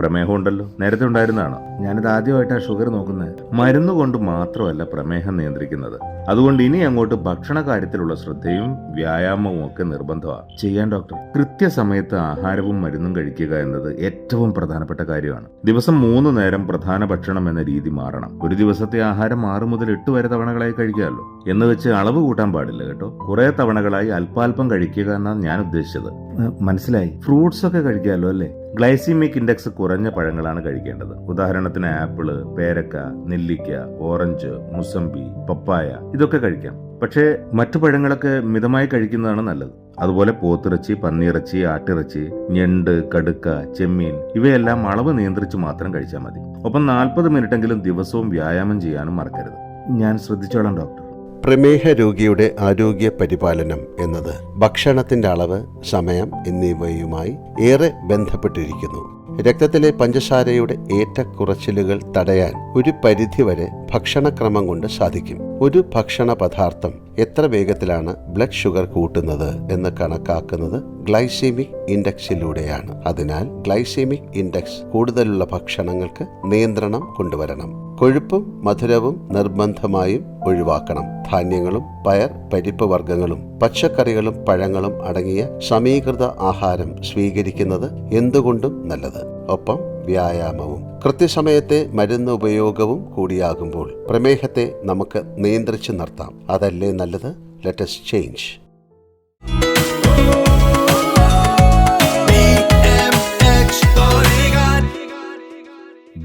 പ്രമേഹം ഉണ്ടല്ലോ നേരത്തെ ഉണ്ടായിരുന്നതാണോ ഞാനിത് ആദ്യമായിട്ടാണ് ഷുഗർ നോക്കുന്നത് മരുന്ന് കൊണ്ട് മാത്രമല്ല പ്രമേഹം നിയന്ത്രിക്കുന്നത് അതുകൊണ്ട് ഇനി അങ്ങോട്ട് ഭക്ഷണ കാര്യത്തിലുള്ള ശ്രദ്ധയും വ്യായാമവും ഒക്കെ നിർബന്ധമാണ് ചെയ്യാൻ ഡോക്ടർ കൃത്യസമയത്ത് ആഹാരവും മരുന്നും കഴിക്കുക എന്നത് ഏറ്റവും പ്രധാനപ്പെട്ട കാര്യമാണ് ദിവസം മൂന്ന് നേരം പ്രധാന ഭക്ഷണം എന്ന രീതി മാറണം ഒരു ദിവസത്തെ ആഹാരം ആറ് മുതൽ എട്ട് വരെ തവണകളായി കഴിക്കാമല്ലോ എന്ന് വെച്ച് അളവ് കൂട്ടാൻ പാടില്ല കേട്ടോ കുറെ തവണകളായി അല്പാൽപ്പം കഴിക്കുക എന്നാണ് ഞാൻ ഉദ്ദേശിച്ചത് മനസ്സിലായി ഫ്രൂട്ട്സ് ഒക്കെ കഴിക്കാമല്ലോ അല്ലേ ഗ്ലൈസിമിക് ഇൻഡെക്സ് കുറഞ്ഞ പഴങ്ങളാണ് കഴിക്കേണ്ടത് ഉദാഹരണത്തിന് ആപ്പിള് പേരക്ക നെല്ലിക്ക ഓറഞ്ച് മുസംബി പപ്പായ ഇതൊക്കെ കഴിക്കാം പക്ഷേ മറ്റു പഴങ്ങളൊക്കെ മിതമായി കഴിക്കുന്നതാണ് നല്ലത് അതുപോലെ പോത്തിറച്ചി പന്നിയിറച്ചി ആട്ടിറച്ചി ഞണ്ട് കടുക്ക ചെമ്മീൻ ഇവയെല്ലാം അളവ് നിയന്ത്രിച്ച് മാത്രം കഴിച്ചാൽ മതി ഒപ്പം നാൽപ്പത് മിനിറ്റെങ്കിലും ദിവസവും വ്യായാമം ചെയ്യാനും മറക്കരുത് ഞാൻ ശ്രദ്ധിച്ചോളാം ഡോക്ടർ പ്രമേഹ രോഗിയുടെ ആരോഗ്യ പരിപാലനം എന്നത് ഭക്ഷണത്തിന്റെ അളവ് സമയം എന്നിവയുമായി ഏറെ ബന്ധപ്പെട്ടിരിക്കുന്നു രക്തത്തിലെ പഞ്ചസാരയുടെ ഏറ്റക്കുറച്ചിലുകൾ തടയാൻ ഒരു പരിധിവരെ ഭക്ഷണക്രമം കൊണ്ട് സാധിക്കും ഒരു ഭക്ഷണ പദാർത്ഥം എത്ര വേഗത്തിലാണ് ബ്ലഡ് ഷുഗർ കൂട്ടുന്നത് എന്ന് കണക്കാക്കുന്നത് ഗ്ലൈസീമിക് ഇൻഡെക്സിലൂടെയാണ് അതിനാൽ ഗ്ലൈസീമിക് ഇൻഡെക്സ് കൂടുതലുള്ള ഭക്ഷണങ്ങൾക്ക് നിയന്ത്രണം കൊണ്ടുവരണം കൊഴുപ്പും മധുരവും നിർബന്ധമായും ഒഴിവാക്കണം ധാന്യങ്ങളും പയർ പരിപ്പ് വർഗ്ഗങ്ങളും പച്ചക്കറികളും പഴങ്ങളും അടങ്ങിയ സമീകൃത ആഹാരം സ്വീകരിക്കുന്നത് എന്തുകൊണ്ടും നല്ലത് ഒപ്പം വ്യായാമവും കൃത്യസമയത്തെ മരുന്ന് ഉപയോഗവും കൂടിയാകുമ്പോൾ പ്രമേഹത്തെ നമുക്ക് നിയന്ത്രിച്ചു നിർത്താം അതല്ലേ നല്ലത് let's change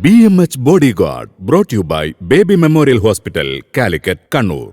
B M H bodyguard brought you by baby memorial hospital Calicut Kannur